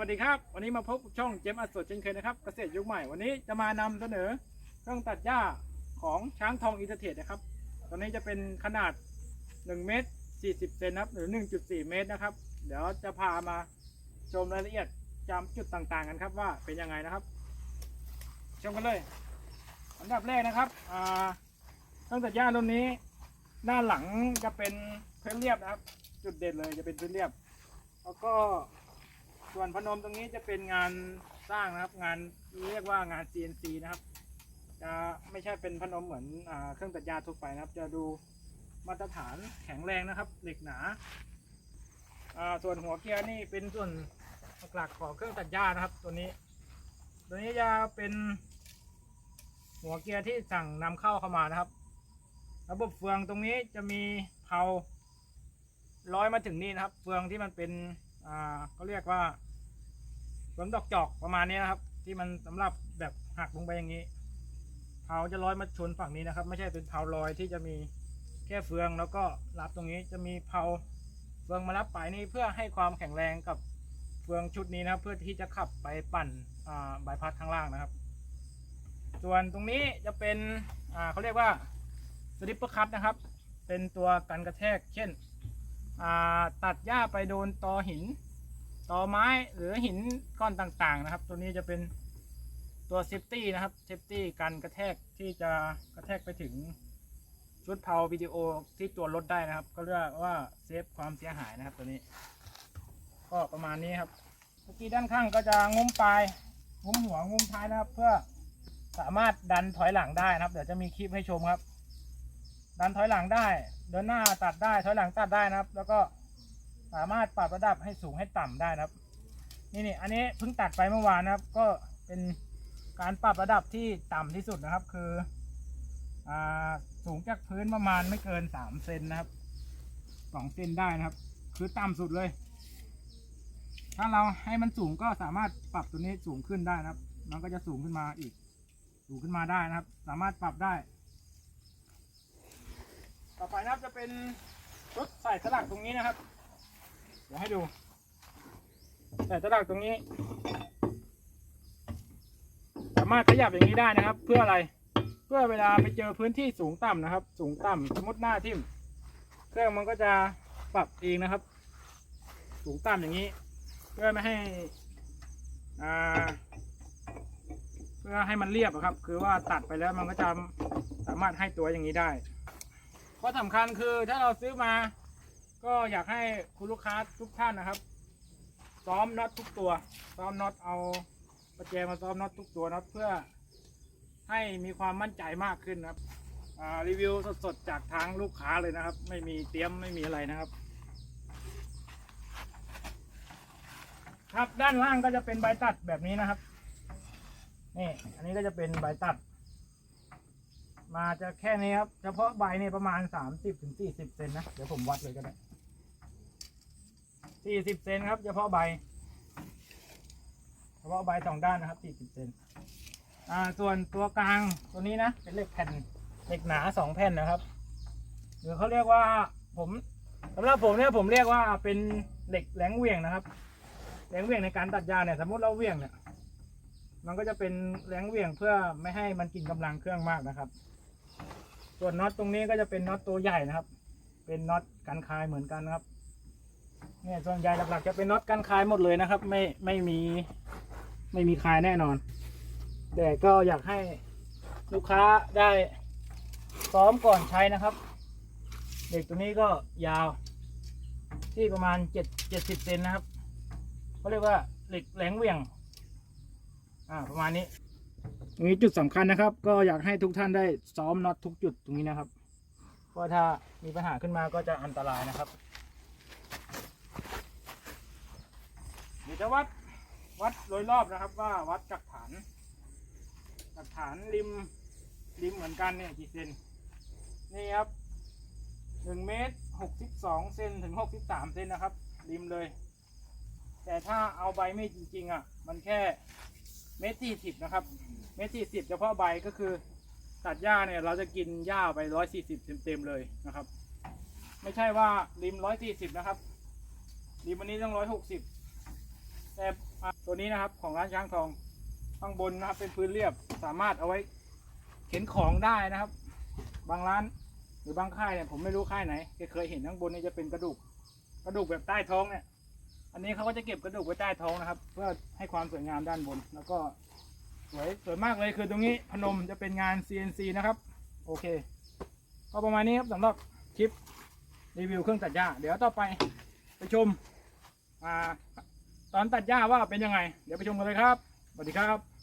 วัสดีครับ วันนี้มาพบช่องเจมอัดสดเช่นเคยนะครับเกษตรยุคใหม่วันนี้จะมานำเสนอเครื่องตัดหญ้าของช้างทองอินเตอร์เทรดนะครับ ตอนนี้จะเป็นขนาด1เมตร40เซนครับหรือ 1.4 เมตรนะครับ เดี๋ยวจะพามาชมรายละเอียดจำจุดต่างๆกันครับว่าเป็นยังไงนะครับ ชมกันเลยอันดับแรกนะครับเครื่องตัดหญ้ารุ่นนี้ด้านหลังจะเป็นพื้นเรียบนะครับ จุดเด่นเลยจะเป็นพื้นเรียบ แล้วก็ ส่วนพนมตรงนี้จะเป็นงานสร้างนะครับ งานเรียกว่างาน CNC นะครับ จะไม่ใช่เป็นพนมเหมือนอเครื่องตัดหญ้าทั่วไปนะครับ จะดูมาตรฐานแข็งแรงนะครับ เหล็กหนาาส่วนหัวเกียร์นี่เป็นส่วนหลักของเครื่องตัดหญ้านะครับ ตัวนี้ ตัวนี้จะเป็นหัวเกียร์ที่สั่งนำเข้าเข้ามานะครับ ระบบเฟืองตรงนี้จะมีเพาร้อยมาถึงนี่นะครับ เฟืองที่มันเป็นอ่าเขาเรียกว่า เฟืองดอกจอกประมาณนี้นะครับ ที่มันสำหรับแบบหักลงไปอย่างนี้เพาจะร้อยมาชนฝั่งนี้นะครับ ไม่ใช่เป็นเพาลอยที่จะมีแค่เฟืองแล้วก็รับตรงนี้จะมีเพาเฟืองมารับปลายนี้เพื่อให้ความแข็งแรงกับเฟืองชุดนี้นะครับ เพื่อที่จะขับไปปั่นอ่าบายพัดข้างล่างนะครับ ส่วนตรงนี้จะเป็นเขาเรียกว่าสลิปเปอร์คัตนะครับ เป็นตัวกันกระแทก เช่นตัดหญ้าไปโดนตอหิน ตอไม้หรือหินก้อนต่างๆนะครับ ตัวนี้จะเป็นตัวเซฟตี้นะครับเซฟตี้กันกระแทกที่จะกระแทกไปถึงชุดเผาวิดีโอที่ตัวรถได้นะครับ ก็เรียกว่าเซฟความเสียหายนะครับตัวนี้ ก็ประมาณนี้ครับเมื่อกี้ด้านข้างก็จะงุ้มปลายงุ้มหัวงุ้มท้ายนะครับ เพื่อสามารถดันถอยหลังได้นะครับ เดี๋ยวจะมีคลิปให้ชมครับ ดันถอยหลังได้ เดินหน้าตัดได้ถอยหลังตัดได้นะครับ แล้วก็ สามารถปรับระดับให้สูงให้ต่ำได้นะครับ นี่นี่อันนี้เพิ่งตัดไปเมื่อวานนะครับ ก็เป็นการปรับระดับที่ต่ำที่สุดนะครับ คืออ่าสูงจากพื้นประมาณไม่เกินสามเซนนะครับสองเซนได้นะครับ คือต่ำสุดเลย ถ้าเราให้มันสูงก็สามารถปรับตัวนี้สูงขึ้นได้นะครับ มันก็จะสูงขึ้นมาอีก สูงขึ้นมาได้นะครับ สามารถปรับได้ ต่อไปนะครับจะเป็นชุดใส่สลักตรงนี้นะครับ เดี๋ยวให้ดูใส่สลักตรงนี้ สามารถขยับอย่างนี้ได้นะครับ เพื่ออะไร เพื่อเวลาไปเจอพื้นที่สูงต่ำนะครับ สูงต่ำสมมติหน้าทิ่ม เครื่องมันก็จะปรับเองนะครับ สูงต่ำอย่างนี้ เพื่อไม่ให้อ่าเพื่อให้มันเรียบครับ คือว่าตัดไปแล้วมันก็จะสามารถให้ตัวอย่างนี้ได้ข้อสำคัญคือถ้าเราซื้อมา ก็อยากให้คุณลูกค้าทุกท่านนะครับ ซ้อมน็อตทุกตัว ซ้อมน็อตเอาประแจมาซ้อมน็อตทุกตัวน็อตเพื่อให้มีความมั่นใจมากขึ้นครับรีวิวสดๆจากทางลูกค้าเลยนะครับ ไม่มีเตรียมไม่มีอะไรนะครับ ครับด้านล่างก็จะเป็นใบตัดแบบนี้นะครับนี่อันนี้ก็จะเป็นใบตัด มาจะแค่นี้ครับ เฉพาะใบเนี่ประมาณสามสิบถึงสี่สิบเซนนะ เดี๋ยวผมวัดเลยก็ได้ สี่สิบเซนครับเฉพาะใบ เฉพาะใบสองด้านนะครับสี่สิบเซนอ่าส่วนตัวกลางตัวนี้นะเป็นเหล็กแผ่นเหล็กหนาสองแผ่นนะครับ หรือเขาเรียกว่าผมสำหรับผมเนี่ยผมเรียกว่าเป็นเหล็กแหลงเวียงนะครับแหลงเวียงในการตัดยาเนี่ยสมมติเราเวียงเนี่ยมันก็จะเป็นแหลงเวียงเพื่อไม่ให้มันกินกำลังเครื่องมากนะครับ ส่วนน็อตตรงนี้ก็จะเป็นน็อตตัวใหญ่นะครับ เป็นน็อตกันคายเหมือนกันนะครับ เนี่ยส่วนใหญ่หลักๆจะเป็นน็อตกันคายหมดเลยนะครับ ไม่ไม่มีไม่มีคายแน่นอน แต่ก็อยากให้ลูกค้าได้ซ้อมก่อนใช้นะครับ เด็กตัวนี้ก็ยาว ที่ประมาณเจ็ดเจ็ดสิบเซนนะครับเขาเรียกว่าเหล็กแหลงเหวี่ยงอ่าประมาณนี้ตรงนี้จุดสำคัญนะครับ ก็อยากให้ทุกท่านได้ซ้อมน็อตทุกจุดตรงนี้นะครับเพราะถ้ามีปัญหาขึ้นมาก็จะอันตรายนะครับ ดี๋ยวจะวัดวัดโดยรอบนะครับ ว่าวัดจากฐานจากฐานริมริมเหมือนกันเนี่ยกี่เซนนี่ครับหนึ่งเมตรหกสิบสองเซนถึงหกสิบสามเซนนะครับ ริมเลย แต่ถ้าเอาใบไม่จริง ๆอะ มันแค่เมตรสี่สิบนะครับ เมตรสี่สิบเฉพาะใบก็คือตัดหญ้าเนี่ยเราจะกินหญ้าไปร้อยสี่สิบเต็มๆเลยนะครับ ไม่ใช่ว่าริมร้อยสี่สิบนะครับริมวันนี้ต้องร้อยหกสิบ ตัวนี้นะครับของร้านช้างทองข้างบนนะครับเป็นพื้นเรียบสามารถเอาไว้เข็นของได้นะครับ บางร้านหรือบางค่ายเนี่ยผมไม่รู้ค่ายไหนเคยเห็นข้างบนนี่จะเป็นกระดูกกระดูกแบบใต้ท้องเนี่ย อันนี้เขาก็จะเก็บกระดูกไว้ใต้ท้องนะครับ เพื่อให้ความสวยงามด้านบน แล้วก็สวยสวยมากเลยคือตรงนี้พนมจะเป็นงาน CNC นะครับ โอเค ก็ประมาณนี้ครับสำหรับคลิปรีวิวเครื่องตัดหญ้าเดี๋ยวต่อไปไปชมอ่า ตอนตัดหญ้าว่าเป็นยังไง เดี๋ยวไปชมกันเลยครับสวัสดีครับ